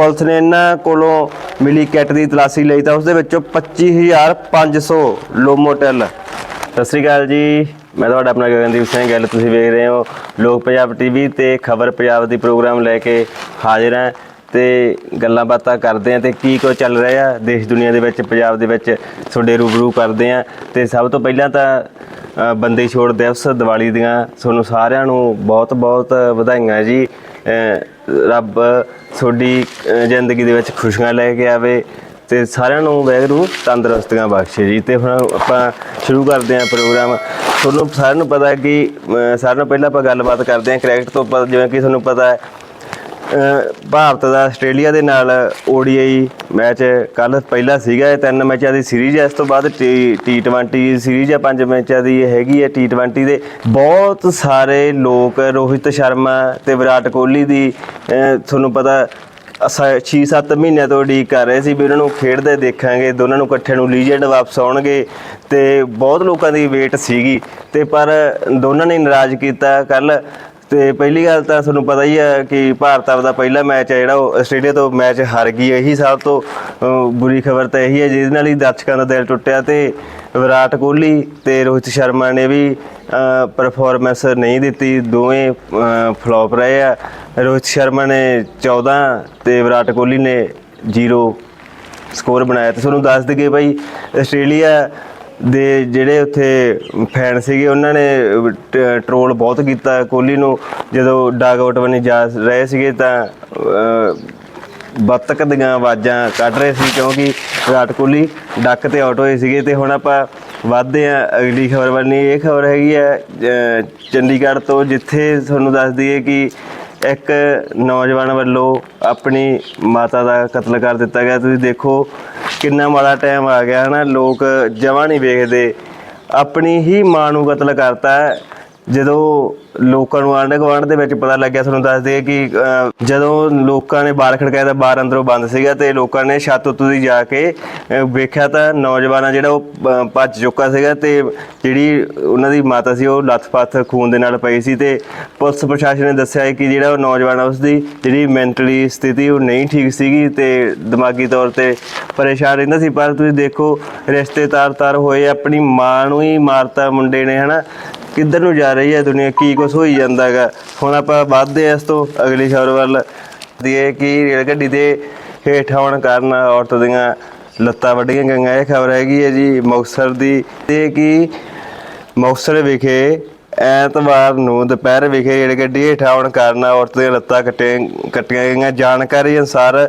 Police ਨੇ ਇਹਨਾਂ ਕੋਲੋਂ ਮਿਲੀ ਕਿੱਟ ਦੀ ਤਲਾਸ਼ੀ ਲਈ ਤਾਂ ਉਸ ਦੇ ਵਿੱਚੋਂ 25500 ਲੋਮੋਟੈਲ ਸਤਿ ਸ੍ਰੀ ਅਕਾਲ ਜੀ। ਮੈਂ ਤੁਹਾਡਾ ਆਪਣਾ ਗਗਨਦੀਪ ਸਿੰਘ ਗੱਲ। ਤੁਸੀਂ ਵੇਖ ਰਹੇ ਹੋ ਲੋਕ ਪੰਜਾਬ ਟੀਵੀ ਤੇ ਖਬਰ ਪੰਜਾਬ ਦੀ ਪ੍ਰੋਗਰਾਮ ਲੈ ਕੇ ਹਾਜ਼ਰ ਹਾਂ ਤੇ ਗੱਲਾਂ ਬਾਤਾਂ ਕਰਦੇ ਹਾਂ ਤੇ ਕੀ ਕੁਝ ਚੱਲ ਰਿਹਾ ਦੇਸ਼ ਦੁਨੀਆ ਦੇ ਵਿੱਚ, ਪੰਜਾਬ ਦੇ ਵਿੱਚ ਤੁਹਾਡੇ ਰੂਬਰੂ ਕਰਦੇ ਹਾਂ ਤੇ ਸਭ ਤੋਂ ਪਹਿਲਾਂ ਤਾਂ ਬੰਦੇ ਬੰਦੀ ਛੋੜ ਦਿਵਸ ਦੀਵਾਲੀ ਦੀਆਂ। ਤੁਹਾਨੂੰ ਸਾਰਿਆਂ ਨੂੰ ਬਹੁਤ ਬਹੁਤ ਵਧਾਈਆਂ ਜੀ। ਰੱਬ ਤੁਹਾਡੀ ਜ਼ਿੰਦਗੀ ਦੇ ਵਿੱਚ ਖੁਸ਼ੀਆਂ ਲੈ ਕੇ ਆਵੇ ਤੇ ਸਾਰਿਆਂ ਨੂੰ ਵੈਗਰੂ ਤੰਦਰੁਸਤੀਆਂ ਬਖਸ਼ੇ ਜੀ। ਤੇ ਹੁਣ ਆਪਾਂ ਸ਼ੁਰੂ ਕਰਦੇ ਹਾਂ ਪ੍ਰੋਗਰਾਮ। ਤੁਹਾਨੂੰ ਸਾਰਿਆਂ ਨੂੰ ਪਤਾ ਹੈ ਕਿ ਸਾਰਿਆਂ ਨੂੰ ਪਹਿਲਾਂ ਆਪਾਂ ਗੱਲਬਾਤ ਕਰਦੇ ਹਾਂ। ਕ੍ਰਿਕਟ ਤੋਂ ਪ- ਜਿਵੇਂ ਕਿ ਤੁਹਾਨੂੰ ਪਤਾ ਹੈ ਭਾਰਤ ਦਾ ਆਸਟ੍ਰੇਲੀਆ ਦੇ ਨਾਲ ODI ਮੈਚ ਕੱਲ ਪਹਿਲਾ ਸੀਗਾ, ਇਹ ਤਿੰਨ ਮੈਚਾਂ ਦੀ ਸੀਰੀਜ਼ ਹੈ। ਇਸ ਤੋਂ ਬਾਅਦ T20 ਸੀਰੀਜ਼ ਹੈ, ਪੰਜ ਮੈਚਾਂ ਦੀ ਹੈਗੀ ਹੈ T20 ਦੇ। ਬਹੁਤ ਸਾਰੇ ਲੋਕ, ਰੋਹਿਤ ਸ਼ਰਮਾ ਤੇ ਵਿਰਾਟ ਕੋਹਲੀ ਦੀ ਤੁਹਾਨੂੰ ਪਤਾ 6-7 ਮਹੀਨਿਆਂ ਤੋਂ ਉਡੀਕ ਕਰ ਰਹੇ ਸੀ ਵੀ ਉਹਨਾਂ ਨੂੰ ਖੇਡਦੇ ਦੇਖਾਂਗੇ, ਦੋਨਾਂ ਨੂੰ ਇਕੱਠੇ ਨੂੰ ਲੀਜੈਂਡ ਵਾਪਸ ਆਉਣਗੇ ਤੇ ਬਹੁਤ ਲੋਕਾਂ ਦੀ ਵੇਟ ਸੀਗੀ। ਤੇ ਪਰ ਦੋਨਾਂ ਨੇ ਨਾਰਾਜ਼ ਕੀਤਾ। ਕੱਲ ਤੇ ਪਹਿਲੀ ਗੱਲ ਤਾਂ ਤੁਹਾਨੂੰ ਪਤਾ ਹੀ ਹੈ ਕਿ ਭਾਰਤ ਆਪਦਾ ਪਹਿਲਾ ਮੈਚ ਹੈ ਜਿਹੜਾ, ਉਹ ਆਸਟ੍ਰੇਲੀਆ ਤੋਂ ਮੈਚ ਹਾਰ ਗਈ ਇਹੀ ਸਭ ਤੋਂ ਬੁਰੀ ਖਬਰ ਤਾਂ ਇਹੀ ਹੈ ਜਿਹਦੇ ਨਾਲ ਹੀ ਦਰਸ਼ਕਾਂ ਦਾ ਦਿਲ ਟੁੱਟਿਆ ਤੇ ਵਿਰਾਟ ਕੋਹਲੀ ਤੇ ਰੋਹਿਤ ਸ਼ਰਮਾ ਨੇ ਵੀ ਪਰਫਾਰਮੈਂਸ ਨਹੀਂ ਦਿੱਤੀ। ਦੋਵੇਂ ਫਲॉप ਰਹੇ ਆ। ਰੋਹਿਤ ਸ਼ਰਮਾ ਨੇ 14 ਤੇ ਵਿਰਾਟ ਕੋਹਲੀ ਨੇ 0 ਸਕੋਰ ਬਣਾਇਆ। ਤੇ ਤੁਹਾਨੂੰ ਦੱਸ ਦਈਏ ਭਾਈ ਆਸਟ੍ਰੇਲੀਆ ਦੇ ਜਿਹੜੇ ਉੱਥੇ ਫੈਨ ਸੀਗੇ, ਉਹਨਾਂ ਨੇ ਟ੍ਰੋਲ ਬਹੁਤ ਕੀਤਾ। ਕੋਹਲੀ ਨੂੰ ਜਦੋਂ ਡਾਗ ਆਊਟ ਬਣੀ ਜਾ ਰਹੇ ਸੀਗੇ ਤਾਂ ਬੱਤਕ ਦੀਆਂ ਆਵਾਜ਼ਾਂ ਕੱਢ ਰਹੇ ਸੀ, ਕਿਉਂਕਿ ਵਿਰਾਟ ਕੋਹਲੀ ਡੱਕ ਤੇ ਆਊਟ ਹੋਏ ਸੀਗੇ ਤੇ ਹੁਣ ਆਪਾਂ ਵੱਧਦੇ ਆ ਅਗਲੀ ਖਬਰ ਵੱਲ ਇਹ ਖਬਰ ਹੈਗੀ ਹੈ ਚੰਡੀਗੜ੍ਹ ਤੋਂ, ਜਿੱਥੇ ਤੁਹਾਨੂੰ ਦੱਸ ਦਈਏ ਕਿ ਇੱਕ ਨੌਜਵਾਨ ਵੱਲੋਂ ਆਪਣੀ ਮਾਤਾ ਦਾ ਕਤਲ ਕਰ ਦਿੱਤਾ ਗਿਆ। ਤੁਸੀਂ ਦੇਖੋ ਕਿੰਨਾ ਮਾੜਾ ਟਾਈਮ ਆ ਗਿਆ, ਹਨਾ? ਲੋਕ ਜਮਾਂ ਨਹੀਂ ਵੇਖਦੇ। ਆਪਣੀ ਹੀ ਮਾਂ ਨੂੰ ਕਤਲ ਕਰਤਾ ਜਦੋਂ ਲੋਕਾਂ ਨੂੰ ਆਂਢ ਗੁਆਂਢ ਦੇ ਵਿੱਚ ਪਤਾ ਲੱਗਿਆ ਤੁਹਾਨੂੰ ਦੱਸਦੇ ਦਈਏ ਕਿ ਅਹ, ਜਦੋਂ ਲੋਕਾਂ ਨੇ ਬਾਹਰ ਖੜਕਾਇਆ ਤਾਂ ਬਾਹਰ ਅੰਦਰੋਂ ਬੰਦ ਸੀਗਾ ਤੇ ਲੋਕਾਂ ਨੇ ਛੱਤ ਉੱਤੋਂ ਦੀ ਜਾ ਕੇ ਅਹ, ਵੇਖਿਆ ਤਾਂ ਨੌਜਵਾਨ ਆ ਜਿਹੜਾ ਉਹ ਅਹ, ਭੱਜ ਚੁੱਕਾ ਸੀਗਾ ਤੇ ਜਿਹੜੀ ਉਹਨਾਂ ਦੀ ਮਾਤਾ ਸੀ ਉਹ ਲੱਥ-ਪੱਥ ਖੂਨ ਦੇ ਨਾਲ ਪਈ ਸੀ ਤੇ ਪੁਲਿਸ ਪ੍ਰਸ਼ਾਸਨ ਨੇ ਦੱਸਿਆ ਹੈ ਕਿ ਜਿਹੜਾ ਉਹ ਨੌਜਵਾਨ ਆ ਉਸਦੀ ਜਿਹੜੀ ਮੈਂਟਲੀ ਸਥਿਤੀ ਉਹ ਨਹੀਂ ਠੀਕ ਸੀਗੀ ਤੇ ਦਿਮਾਗੀ ਤੌਰ ਤੇ ਪਰੇਸ਼ਾਨ ਰਹਿੰਦਾ ਸੀ ਪਰ ਤੁਸੀਂ ਦੇਖੋ ਰਿਸ਼ਤੇ ਤਾਰ-ਤਾਰ ਹੋਏ ਆਪਣੀ ਮਾਂ ਨੂੰ ਹੀ ਮਾਰਤਾ ਮੁੰਡੇ ਨੇ ਹਨਾ? ਕਿੱਧਰ ਨੂੰ ਜਾ ਰਹੀ ਹੈ ਦੁਨੀਆ? ਕੀ ਕੁਝ ਹੋਈ ਜਾਂਦਾ ਹੈਗਾ? ਹੁਣ ਆਪਾਂ ਵੱਧਦੇ ਹਾਂ ਇਸ ਤੋਂ ਅਗਲੀ ਖਬਰ ਵੱਲ। ਦੀਏ ਕਿ ਰੇਲ ਗੱਡੀ ਦੇ ਹੇਠ ਆਉਣ ਕਾਰਨ ਔਰਤ ਦੀਆਂ ਲੱਤਾਂ ਵੱਡੀਆਂ ਗਈਆਂ। ਇਹ ਖਬਰ ਹੈਗੀ ਹੈ ਜੀ ਮੁਕਤਸਰ ਦੀ। ਤੇ ਕਿ ਮੁਕਤਸਰ ਵਿਖੇ ਐਤਵਾਰ ਨੂੰ ਦੁਪਹਿਰ ਵਿਖੇ ਰੇਲ ਗੱਡੀ ਹੇਠ ਆਉਣ ਕਾਰਨ ਔਰਤ ਦੀਆਂ ਲੱਤਾਂ ਕੱਟੀਆਂ ਕੱਟੀਆਂ ਗਈਆਂ। ਜਾਣਕਾਰੀ ਅਨੁਸਾਰ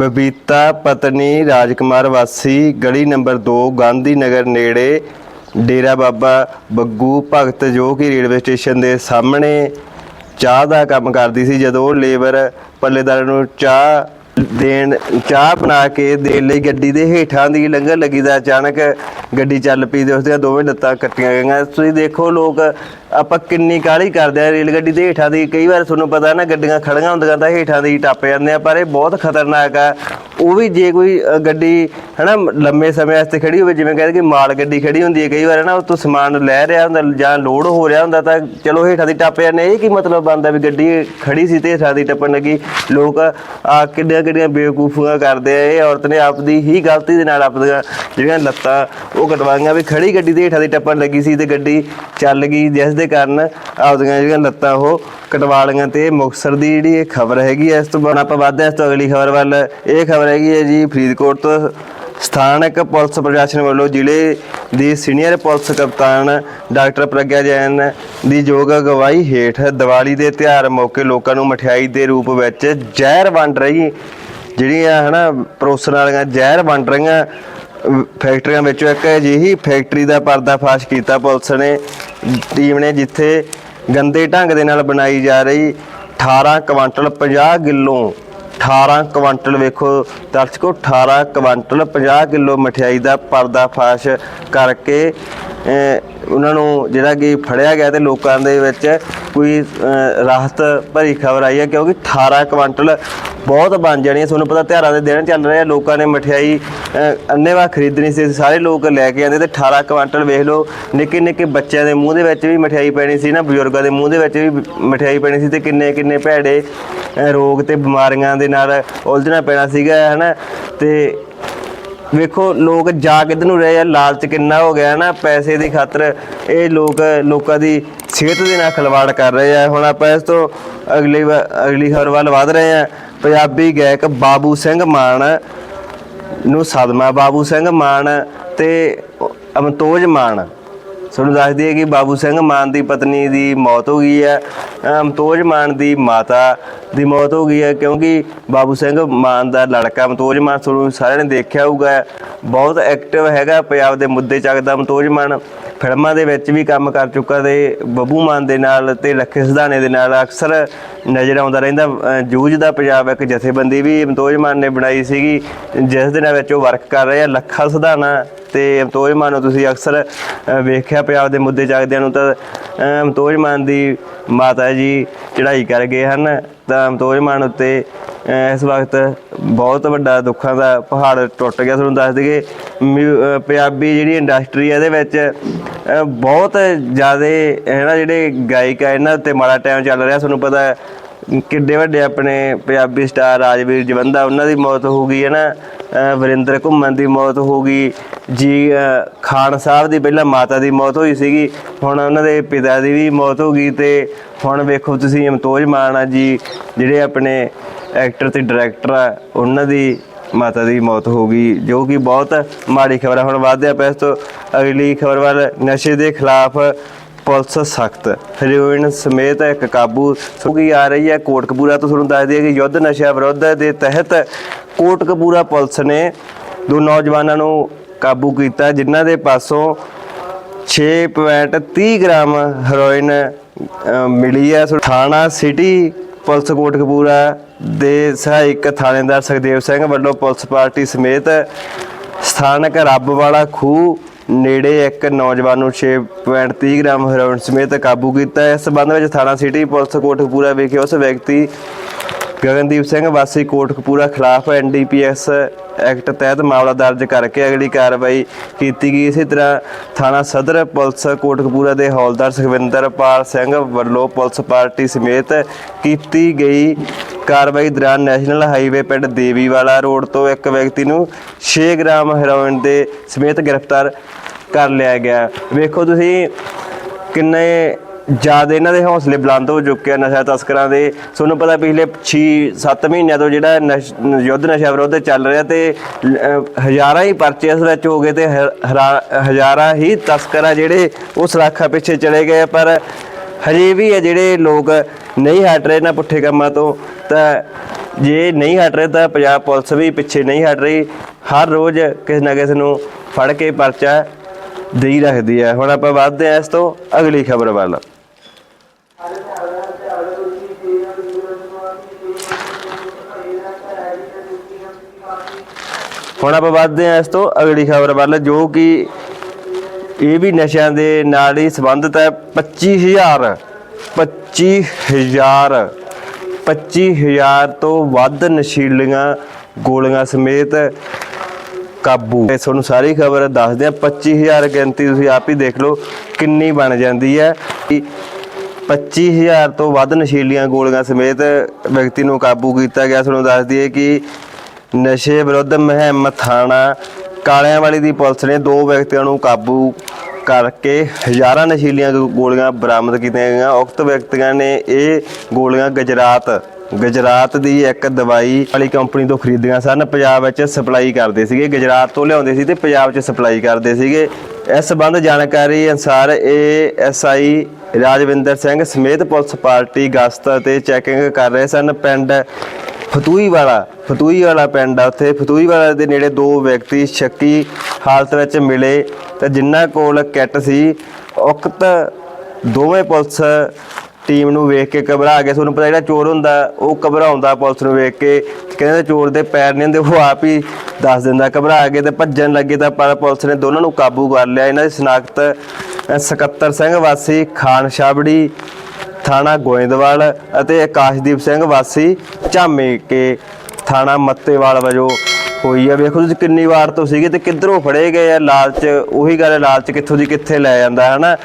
ਬਬੀਤਾ ਪਤਨੀ ਰਾਜਕੁਮਾਰ ਵਾਸੀ ਗਲੀ ਨੰਬਰ 2 ਗਾਂਧੀ ਨਗਰ ਨੇੜੇ ਡੇਰਾ ਬਾਬਾ ਬੱਗੂ ਭਗਤ ਜੋ ਕਿ ਰੇਲਵੇ ਸਟੇਸ਼ਨ ਦੇ ਸਾਹਮਣੇ ਚਾਹ ਦਾ ਕੰਮ ਕਰਦੀ ਸੀ, ਜਦੋਂ ਉਹ ਲੇਬਰ ਪੱਲੇਦਾਰ ਨੂੰ ਚਾਹ ਦੇਣ, ਚਾਹ ਬਣਾ ਕੇ ਦੇਣ ਲਈ ਗੱਡੀ ਦੇ ਹੇਠਾਂ ਦੀ ਲੰਗਰ ਲੱਗੀ ਤਾਂ ਅਚਾਨਕ ਗੱਡੀ ਚੱਲ ਪਈ ਤੇ ਉਸ ਦੀਆਂ ਦੋਵੇਂ ਲੱਤਾਂ ਕੱਟੀਆਂ ਗਈਆਂ। ਤੁਸੀਂ ਦੇਖੋ ਲੋਕ ਆਪਾਂ ਕਿੰਨੀ ਕਾਹਲੀ ਕਰਦੇ ਆ ਰੇਲ ਗੱਡੀ ਦੇ ਹੇਠਾਂ ਦੀ ਕਈ ਵਾਰ ਤੁਹਾਨੂੰ ਪਤਾ ਨਾ ਗੱਡੀਆਂ ਖੜੀਆਂ ਹੁੰਦੀਆਂ ਤਾਂ ਹੇਠਾਂ ਦੀ ਟੱਪ ਜਾਂਦੇ ਆ ਪਰ ਇਹ ਬਹੁਤ ਖਤਰਨਾਕ ਆ। ਉਹ ਵੀ ਜੇ ਕੋਈ ਅ, ਗੱਡੀ ਹਨਾ ਲੰਮੇ ਸਮੇਂ ਵਾਸਤੇ ਖੜੀ ਹੋਵੇ ਜਿਵੇਂ ਕਹਿੰਦੇ ਕਿ ਮਾਲ ਗੱਡੀ ਖੜੀ ਹੁੰਦੀ ਹੈ ਕਈ ਵਾਰ ਨਾ ਉਹ ਤੋਂ ਸਮਾਨ ਲੈ ਰਿਹਾ ਹੁੰਦਾ ਜਾਂ ਲੋਡ ਹੋ ਰਿਹਾ ਹੁੰਦਾ ਤਾਂ ਚਲੋ ਹੇਠਾਂ ਦੀ ਟੱਪ ਜਾਂਦੇ ਇਹ ਕੀ ਮਤਲਬ ਬਣਦਾ ਵੀ ਗੱਡੀ ਖੜੀ ਸੀ ਤੇ ਹੇਠਾਂ ਦੀ ਟੱਪਣ ਲੱਗੀ? ਲੋਕ ਆ ਕਿੱਡੀਆਂ ਕਿੱਡੀਆਂ ਬੇਵਕੂਫੀਆਂ ਕਰਦੇ ਆ ਇਹ ਔਰਤ ਨੇ ਆਪਦੀ ਹੀ ਗਲਤੀ ਦੇ ਨਾਲ ਆਪਦੀਆਂ ਜਿਹੜੀਆਂ ਲੱਤਾਂ ਉਹ ਕਟਵਾਈਆਂ ਵੀ ਖੜੀ ਗੱਡੀ ਦੇ ਹੇਠਾਂ ਦੀ ਟੱਪਣ ਲੱਗੀ ਸੀ ਤੇ ਗੱਡੀ ਚੱਲ ਗਈ ਜਿਸ ਦੇ ਕਾਰਨ ਆਪਦੀਆਂ ਜਿਹੜੀਆਂ ਲੱਤਾਂ ਉਹ ਕਟਵਾ ਲਈਆਂ ਤੇ ਮੁਕਤਸਰ ਦੀ ਜਿਹੜੀ ਇਹ ਖਬਰ ਹੈਗੀ ਹੈ, ਇਸ ਤੋਂ ਬਾਅਦ ਆਪਾਂ ਵੱਧਦੇ ਹਾਂ, ਇਸ ਤੋਂ ਅਗਲੀ ਖਬਰ ਵੱਲ। ਇਹ ਖਬਰ ਹੈਗੀ ਹੈ ਜੀ ਫਰੀਦਕੋਟ ਤੋਂ ਸਥਾਨਕ ਪੁਲਿਸ ਪ੍ਰਸ਼ਾਸਨ ਵੱਲੋਂ ਜ਼ਿਲ੍ਹੇ ਦੀ ਸੀਨੀਅਰ ਪੁਲਿਸ ਕਪਤਾਨ ਡਾਕਟਰ ਪ੍ਰਗਿਆ ਜੈਨ ਦੀ ਯੋਗ ਅਗਵਾਈ ਹੇਠ ਦੀਵਾਲੀ ਦੇ ਤਿਉਹਾਰ ਮੌਕੇ ਲੋਕਾਂ ਨੂੰ ਮਠਿਆਈ ਦੇ ਰੂਪ ਵਿੱਚ ਜ਼ਹਿਰ ਵੰਡ ਰਹੀ ਜਿਹੜੀਆਂ ਹਨਾ ਪਰੋਸਣ ਵਾਲੀਆਂ ਜ਼ਹਿਰ ਵੰਡ ਰਹੀਆਂ ਫੈਕਟਰੀਆਂ ਵਿੱਚੋਂ ਇੱਕ ਅਜਿਹੀ ਫੈਕਟਰੀ ਦਾ ਪਰਦਾਫਾਸ਼ ਕੀਤਾ ਪੁਲਿਸ ਨੇ। ਟੀਮ ਨੇ ਜਿੱਥੇ ਗੰਦੇ ਢੰਗ ਦੇ ਨਾਲ ਬਣਾਈ ਜਾ ਰਹੀ 18 ਕੁਆਂਟਲ 50 ਕਿਲੋ 18 ਕੁਆਂਟਲ ਵੇਖੋ ਦਰਸ਼ਕੋ 18 ਕੁਆਂਟਲ 50 ਕਿਲੋ ਮਠਿਆਈ ਦਾ ਪਰਦਾਫਾਸ਼ ਕਰਕੇ ਉਹਨਾਂ ਨੂੰ ਜਿਹੜਾ ਕਿ ਫੜਿਆ ਗਿਆ ਤੇ ਲੋਕਾਂ ਦੇ ਵਿੱਚ ਕੋਈ ਰਾਹਤ ਭਰੀ ਖਬਰ ਆਈ ਹੈ ਕਿਉਂਕਿ 18 ਕੁਇੰਟਲ ਬਹੁਤ ਬਣ ਜਾਣੀ ਹੈ। ਤੁਹਾਨੂੰ ਪਤਾ ਤਿਉਹਾਰਾਂ ਦੇ ਦਿਨ ਚੱਲ ਰਹੇ ਆ ਲੋਕਾਂ ਨੇ ਮਠਿਆਈ ਅਹ, ਅੰਨ੍ਹੇਵਾਹ ਖਰੀਦਣੀ ਸੀ। ਸਾਰੇ ਲੋਕ ਲੈ ਕੇ ਆਉਂਦੇ ਤੇ 18 ਕੁਇੰਟਲ ਵੇਖ ਲਓ ਨਿੱਕੇ ਨਿੱਕੇ ਬੱਚਿਆਂ ਦੇ ਮੂੰਹ ਦੇ ਵਿੱਚ ਵੀ ਮਠਿਆਈ ਪੈਣੀ ਸੀ ਨਾ ਬਜ਼ੁਰਗਾਂ ਦੇ ਮੂੰਹ ਦੇ ਵਿੱਚ ਵੀ ਮਠਿਆਈ ਪੈਣੀ ਸੀ ਤੇ ਕਿੰਨੇ ਕਿੰਨੇ ਭੈੜੇ ਰੋਗ ਤੇ ਬਿਮਾਰੀਆਂ ਦੇ ਨਾਲ ਉਲਝਣਾ ਪੈਣਾ ਸੀਗਾ ਹਨਾ ਤੇ ਵੇਖੋ, ਲੋਕ ਜਾ ਕਿੱਧਰ ਨੂੰ ਰਹੇ ਆ, ਲਾਲਚ ਕਿੰਨਾ ਹੋ ਗਿਆ ਨਾ, ਪੈਸੇ ਦੀ ਖਾਤਰ ਇਹ ਲੋਕ, ਲੋਕਾਂ ਦੀ ਸਿਹਤ ਦੇ ਨਾਲ ਖਿਲਵਾੜ ਕਰ ਰਹੇ ਆ। ਹੁਣ ਆਪਾਂ ਇਸ ਤੋਂ ਅਗਲੀ ਵਾ- ਅਗਲੀ ਖਬਰ ਵੱਲ ਵਧ ਰਹੇ ਆ। ਪੰਜਾਬੀ ਗਾਇਕ ਬਾਬੂ ਸਿੰਘ ਮਾਨ ਨੂੰ ਸਦਮਾ, ਬਾਬੂ ਸਿੰਘ ਮਾਨ ਤੇ ਅਮਤੋਜ ਮਾਨ। ਤੁਹਾਨੂੰ ਦੱਸ ਦਈਏ ਕਿ ਬਾਬੂ ਸਿੰਘ ਮਾਨ ਦੀ ਪਤਨੀ ਦੀ ਮੌਤ ਹੋ ਗਈ ਹੈ। ਅਮਤੋਜ ਮਾਨ ਦੀ ਮਾਤਾ ਦੀ ਮੌਤ ਹੋ ਗਈ ਹੈ ਕਿਉਂਕਿ ਬਾਬੂ ਸਿੰਘ ਮਾਨ ਦਾ ਲੜਕਾ ਅਮਤੋਜ ਮਾਨ ਤੁਹਾਨੂੰ ਸਾਰਿਆਂ ਨੇ ਦੇਖਿਆ ਹੋਊਗਾ। ਬਹੁਤ ਐਕਟਿਵ ਹੈਗਾ ਪੰਜਾਬ ਦੇ ਮੁੱਦੇ ਚੱਕਦਾ ਅਮਤੋਜ ਮਾਨ। ਫਿਲਮਾਂ ਦੇ ਵਿੱਚ ਵੀ ਕੰਮ ਕਰ ਚੁੱਕਾ ਤੇ ਬੱਬੂ ਮਾਨ ਦੇ ਨਾਲ ਤੇ ਲੱਖੇ ਸਿਧਾਣੇ ਦੇ ਨਾਲ ਅਕਸਰ ਨਜ਼ਰ ਆਉਂਦਾ ਰਹਿੰਦਾ ਜੂਝ ਦਾ ਪੰਜਾਬ ਇੱਕ ਜਥੇਬੰਦੀ ਵੀ ਅਮਤੋਜ ਮਾਨ ਨੇ ਬਣਾਈ ਸੀਗੀ, ਜਿਸ ਦੇ ਨਾਲ ਵਿੱਚ ਉਹ ਵਰਕ ਕਰ ਰਹੇ ਆ, ਲੱਖਾਂ ਸਿਧਾਣਾ ਤੇ ਅਮਤੋਜ ਮਾਨ ਨੂੰ ਤੁਸੀਂ ਅਕਸਰ ਵੇਖਿਆ ਪੰਜਾਬ ਦੇ ਮੁੱਦੇ ਚੱਕਦਿਆਂ ਨੂੰ ਤਾਂ ਅਮਤੋਜ ਮਾਨ ਦੀ ਮਾਤਾ ਜੀ ਚੜ੍ਹਾਈ ਕਰ ਗਏ ਹਨ, ਤਾਂ ਅਮਤੋਜ ਮਾਨ ਉੱਤੇ ਇਸ ਵਕਤ ਬਹੁਤ ਵੱਡਾ ਦੁੱਖਾਂ ਦਾ ਪਹਾੜ ਟੁੱਟ ਗਿਆ। ਤੁਹਾਨੂੰ ਦੱਸ ਦਈਏ, ਮਿਊ- ਪੰਜਾਬੀ ਜਿਹੜੀ ਇੰਡਸਟਰੀ ਹੈ ਇਹਦੇ ਵਿੱਚ ਬਹੁਤ ਜ਼ਿਆਦਾ ਹੈ ਨਾ ਜਿਹੜੇ ਗਾਇਕ ਆ, ਇਹਨਾਂ ਉੱਤੇ ਮਾੜਾ ਟਾਈਮ ਚੱਲ ਰਿਹਾ। ਤੁਹਾਨੂੰ ਪਤਾ ਕਿੱਡੇ ਵੱਡੇ ਆਪਣੇ ਪੰਜਾਬੀ ਸਟਾਰ ਰਾਜਵੀਰ ਜਵੰਦਾ, ਉਹਨਾਂ ਦੀ ਮੌਤ ਹੋ ਗਈ ਹੈ ਨਾ ਵਰਿੰਦਰ ਘੁੰਮਣ ਦੀ ਮੌਤ ਹੋ ਗਈ। ਜੀ ਖਾਨ ਸਾਹਿਬ ਦੀ ਪਹਿਲਾਂ ਮਾਤਾ ਦੀ ਮੌਤ ਹੋਈ ਸੀਗੀ। ਹੁਣ ਉਹਨਾਂ ਦੇ ਪਿਤਾ ਦੀ ਵੀ ਮੌਤ ਹੋ ਗਈ ਤੇ ਹੁਣ ਵੇਖੋ ਤੁਸੀਂ ਅਮਤੋਜ ਮਾਨ ਆ ਜੀ, ਜਿਹੜੇ ਆਪਣੇ ਐਕਟਰ ਤੇ ਡਾਇਰੈਕਟਰ ਆ, ਉਹਨਾਂ ਦੀ ਮਾਤਾ ਦੀ ਮੌਤ ਹੋ ਗਈ, ਜੋ ਕਿ ਬਹੁਤ ਮਾੜੀ ਖਬਰ ਹੈ ਹੁਣ ਵਧਦੇ ਪਿਆ ਇਸ ਤੋਂ ਅਗਲੀ ਖਬਰ ਵੱਲ, ਨਸ਼ੇ ਦੇ ਖਿਲਾਫ ਪੁਲਿਸ ਸਖਤ ਹੈਰੋਇਨ ਸਮੇਤ ਇੱਕ ਕਾਬੂ ਸੁਗੀ ਆ ਰਹੀ ਹੈ ਕੋਟਕਪੂਰਾ ਤੋਂ ਤੁਹਾਨੂੰ ਦੱਸ ਦਈਏ ਕਿ ਯੁੱਧ ਨਸ਼ਾ ਵਿਰੋਧ ਦੇ ਤਹਿਤ ਕੋਟਕਪੂਰਾ ਪੁਲਿਸ ਨੇ ਦੋ ਨੌਜਵਾਨਾਂ ਨੂੰ ਕਾਬੂ ਕੀਤਾ, ਜਿਨ੍ਹਾਂ ਦੇ ਪਾਸੋਂ 6.30 ਗ੍ਰਾਮ ਹੈਰੋਇਨ ਮਿਲੀ ਹੈ। ਥਾਣਾ ਸਿਟੀ ਪੁਲਿਸ ਕੋਟਕਪੂਰਾ ਦੇ ਸਹਾਇਕ ਥਾਣੇਦਾਰ ਸੁਖਦੇਵ ਸਿੰਘ ਵੱਲੋਂ ਪੁਲਿਸ ਪਾਰਟੀ ਸਮੇਤ ਸਥਾਨਕ ਰੱਬ ਵਾਲਾ ਖੂਹ ਨੇੜੇ ਇੱਕ ਨੌਜਵਾਨ ਨੂੰ 6.30 ਗ੍ਰਾਮ ਹੈਰੋਇਨ ਸਮੇਤ ਕਾਬੂ ਕੀਤਾ। ਇਸ ਸਬੰਧ ਵਿੱਚ ਥਾਣਾ ਸਿਟੀ ਪੁਲਿਸ ਕੋਟਕਪੂਰਾ ਵਿਖੇ ਉਸ ਵਿਅਕਤੀ ਗਗਨਦੀਪ ਸਿੰਘ ਵਾਸੀ ਕੋਟਕਪੂਰਾ ਖਿਲਾਫ ਐਨਡੀਪੀਐਸ ਐਕਟ ਤਹਿਤ ਮਾਮਲਾ ਦਰਜ ਕਰਕੇ ਅਗਲੀ ਕਾਰਵਾਈ ਕੀਤੀ ਗਈ। ਇਸੇ ਤਰ੍ਹਾਂ ਥਾਣਾ ਸਦਰ ਪੁਲਿਸ ਕੋਟਕਪੂਰਾ ਦੇ ਹੌਲਦਾਰ ਸੁਖਵਿੰਦਰਪਾਲ ਸਿੰਘ ਵੱਲੋਂ ਪੁਲਿਸ ਪਾਰਟੀ ਸਮੇਤ ਕੀਤੀ ਗਈ ਕਾਰਵਾਈ ਦੌਰਾਨ ਨੈਸ਼ਨਲ ਹਾਈਵੇ ਪਿੰਡ ਦੇਵੀਵਾਲਾ ਰੋਡ ਤੋਂ ਇੱਕ ਵਿਅਕਤੀ ਨੂੰ 6 ਗ੍ਰਾਮ ਹੈਰੋਇਨ ਦੇ ਸਮੇਤ ਗ੍ਰਿਫਤਾਰ ਕਰ ਲਿਆ ਗਿਆ। ਵੇਖੋ ਤੁਸੀਂ ਕਿੰਨੇ ਜ਼ਿਆਦਾ ਇਹਨਾਂ ਦੇ ਹੌਸਲੇ ਬੁਲੰਦ ਹੋ ਚੁੱਕੇ ਆ ਨਸ਼ਾ ਤਸਕਰਾਂ ਦੇ। ਤੁਹਾਨੂੰ ਪਤਾ ਪਿਛਲੇ 6-7 ਮਹੀਨਿਆਂ ਤੋਂ ਜਿਹੜਾ ਨਸ਼- ਯੁੱਧ ਨਸ਼ਾ ਵਿਰੋਧ ਚੱਲ ਰਿਹਾ ਤੇ ਅਹ, ਹਜ਼ਾਰਾਂ ਹੀ ਪਰਚੇ ਇਸ ਵਿੱਚ ਹੋ ਗਏ ਤੇ ਹ- ਹਰਾ- ਹਜ਼ਾਰਾਂ ਹੀ ਤਸਕਰ ਆ ਜਿਹੜੇ ਉਹ ਸਲਾਖਾਂ ਪਿੱਛੇ ਚਲੇ ਗਏ ਪਰ ਹਜੇ ਵੀ ਆ ਜਿਹੜੇ ਲੋਕ ਨਹੀਂ ਹਟ ਰਹੇ ਨਾ ਪੁੱਠੇ ਕੰਮਾਂ ਤੋਂ, ਤਾਂ ਜੇ ਨਹੀਂ ਹਟ ਰਹੇ ਤਾਂ ਪੰਜਾਬ ਪੁਲਿਸ ਵੀ ਪਿੱਛੇ ਨਹੀਂ ਹਟ ਰਹੀ। ਹਰ ਰੋਜ਼ ਕਿਸੇ ਨਾ ਕਿਸੇ ਨੂੰ ਫੜ ਕੇ ਪਰਚਾ ਦੇਈ ਰੱਖਦੀ ਹੈ। ਹੁਣ ਆਪਾਂ ਵੱਧਦੇ ਹਾਂ ਇਸ ਤੋਂ ਅਗਲੀ ਖਬਰ ਵੱਲ। ਹੁਣ ਆਪਾਂ ਵੱਧਦੇ ਹਾਂ ਇਸ ਤੋਂ ਅਗਲੀ ਖਬਰ ਵੱਲ, ਜੋ ਕਿ ਇਹ ਵੀ ਨਸ਼ਿਆਂ ਦੇ ਨਾਲ ਹੀ ਸੰਬੰਧਿਤ ਹੈ। 25000 25000 25000 ਤੋਂ ਵੱਧ ਨਸ਼ੀਲੀਆਂ ਗੋਲੀਆਂ ਸਮੇਤ ਕਾਬੂ। ਇਹ ਤੁਹਾਨੂੰ ਸਾਰੀ ਖਬਰ ਦੱਸਦੇ ਆ 25000 ਗਿਣਤੀ ਤੁਸੀਂ ਆਪ ਹੀ ਦੇਖ ਲਓ ਕਿੰਨੀ ਬਣ ਜਾਂਦੀ ਹੈ। 25000 ਤੋਂ ਵੱਧ ਨਸ਼ੀਲੀਆਂ ਗੋਲੀਆਂ ਸਮੇਤ ਵਿਅਕਤੀ ਨੂੰ ਕਾਬੂ ਕੀਤਾ ਗਿਆ। ਤੁਹਾਨੂੰ ਦੱਸ ਦਈਏ ਕਿ ਨਸ਼ੇ ਵਿਰੁੱਧ ਮੁਹਿੰਮ ਥਾਣਾ ਕਾਲਿਆਂ ਵਾਲੀ ਦੀ ਪੁਲਿਸ ਨੇ ਦੋ ਵਿਅਕਤੀਆਂ ਨੂੰ ਕਾਬੂ ਕਰਕੇ ਹਜ਼ਾਰਾਂ ਨਸ਼ੀਲੀਆਂ ਗੋ- ਗੋਲੀਆਂ ਬਰਾਮਦ ਕੀਤੀਆਂ ਗਈਆਂ। ਉਕਤ ਵਿਅਕਤੀਆਂ ਨੇ ਇਹ ਗੋਲੀਆਂ ਗੁਜਰਾਤ ਗੁਜਰਾਤ ਦੀ ਇੱਕ ਦਵਾਈ ਵਾਲੀ ਕੰਪਨੀ ਤੋਂ ਖਰੀਦੀਆਂ ਸਨ। ਪੰਜਾਬ ਵਿੱਚ ਸਪਲਾਈ ਕਰਦੇ ਸੀਗੇ। ਗੁਜਰਾਤ ਤੋਂ ਲਿਆਉਂਦੇ ਸੀ ਤੇ ਪੰਜਾਬ 'ਚ ਸਪਲਾਈ ਕਰਦੇ ਸੀਗੇ। ਇਸ ਸੰਬੰਧ ਜਾਣਕਾਰੀ ਅਨਸਾਰ ਇਹ ਐਸਆਈ ਰਾਜਵਿੰਦਰ ਸਿੰਘ ਸਮੇਤ ਪੁਲਿਸ ਪਾਰਟੀ ਗਸ਼ਤ ਅਤੇ ਚੈਕਿੰਗ ਕਰ ਰਹੇ ਸਨ। ਪਿੰਡ ਫਤੂਈ ਵਾਲਾ ਫਤੂਈ ਵਾਲਾ ਪਿੰਡ ਆ ਉੱਥੇ। ਫਤੂਈ ਵਾਲਾ ਦੇ ਨੇੜੇ ਦੋ ਵਿਅਕਤੀ ਸ਼ੱਕੀ ਹਾਲਤ ਵਿੱਚ ਮਿਲੇ ਤੇ ਜਿਨ੍ਹਾਂ ਕੋਲ ਕਿੱਟ ਸੀ, ਉਕਤ ਦੋਵੇਂ ਪੁਲਿਸ ਟੀਮ ਨੂੰ ਵੇਖ ਕੇ ਘਬਰਾ ਗਏ ਤੁਹਾਨੂੰ ਪਤਾ ਜਿਹੜਾ ਚੋਰ ਹੁੰਦਾ, ਉਹ ਘਬਰਾਉਂਦਾ ਪੁਲਿਸ ਨੂੰ ਵੇਖ ਕੇ। ਕਹਿੰਦੇ ਚੋਰ ਦੇ ਪੈਰ ਨਹੀਂ ਹੁੰਦੇ, ਉਹ ਆਪ ਹੀ ਦੱਸ ਦਿੰਦਾ, ਘਬਰਾ ਕੇ ਤੇ ਭੱਜਣ ਲੱਗੇ ਤਾਂ ਪਰ ਪੁਲਿਸ ਨੇ ਦੋਨਾਂ ਨੂੰ ਕਾਬੂ ਕਰ ਲਿਆ। ਇਹਨਾਂ ਦੀ ਸ਼ਨਾਖਤ ਸਕੱਤਰ ਸਿੰਘ ਵਾਸੀ ਖਾਨ ਛਾਬੜੀ ਥਾਣਾ ਗੋਇੰਦਵਾਲ ਅਤੇ ਆਕਾਸ਼ਦੀਪ ਸਿੰਘ ਵਾਸੀ ਝਾਮੇ ਕੇ ਥਾਣਾ ਮੱਤੇਵਾਲ ਵਜੋਂ ਹੋਈ ਆ। ਵੇਖੋ ਤੁਸੀਂ ਕਿੰਨੀ ਵਾਰ ਤੋਂ ਸੀਗੇ ਤੇ ਕਿੱਧਰੋਂ ਫੜੇ ਗਏ ਆ ਲਾਲਚ? ਉਹੀ ਗੱਲ ਹੈ, ਲਾਲਚ ਕਿੱਥੋਂ ਦੀ ਕਿੱਥੇ ਲੈ ਜਾਂਦਾ ਹੈ ਨਾ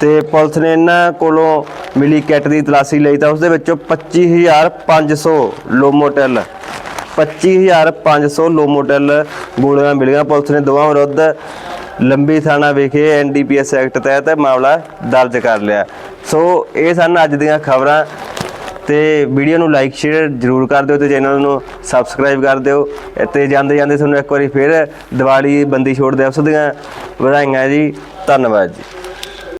ਤੇ ਪੁਲਿਸ ਨੇ ਇਹਨਾਂ ਕੋਲੋਂ ਮਿਲੀ ਕਿੱਟ ਦੀ ਤਲਾਸ਼ੀ ਲਈ ਤਾਂ ਉਸ ਦੇ ਵਿੱਚੋਂ 25500 ਲੋਮੋਟੈਲ 25500 ਲੋਮੋਟੈਲ ਗੋਲੀਆਂ ਮਿਲੀਆਂ। ਪੁਲਿਸ ਨੇ ਦੋਵਾਂ ਵਿਰੁੱਧ ਲੰਬੀ ਥਾਣਾ ਵਿਖੇ ਐਨਡੀਪੀਐਸ ਐਕਟ ਤਹਿਤ ਮਾਮਲਾ ਦਰਜ ਕਰ ਲਿਆ। ਸੋ ਇਹ ਸਨ ਅੱਜ ਦੀਆਂ ਖਬਰਾਂ ਤੇ ਵੀਡੀਓ ਨੂੰ ਲਾਈਕ ਸ਼ੇਅਰ ਜਰੂਰ ਕਰ ਦਿਓ ਤੇ ਚੈਨਲ ਨੂੰ ਸਬਸਕ੍ਰਾਈਬ ਕਰ ਦਿਓ ਤੇ ਜਾਂਦੇ ਜਾਂਦੇ ਤੁਹਾਨੂੰ ਇੱਕ ਵਾਰੀ ਫਿਰ ਦੀਵਾਲੀ ਬੰਦੀ ਛੋੜ ਦਿਵਸ ਦੀਆਂ ਵਧਾਈਆਂ ਜੀ। ਧੰਨਵਾਦ ਜੀ।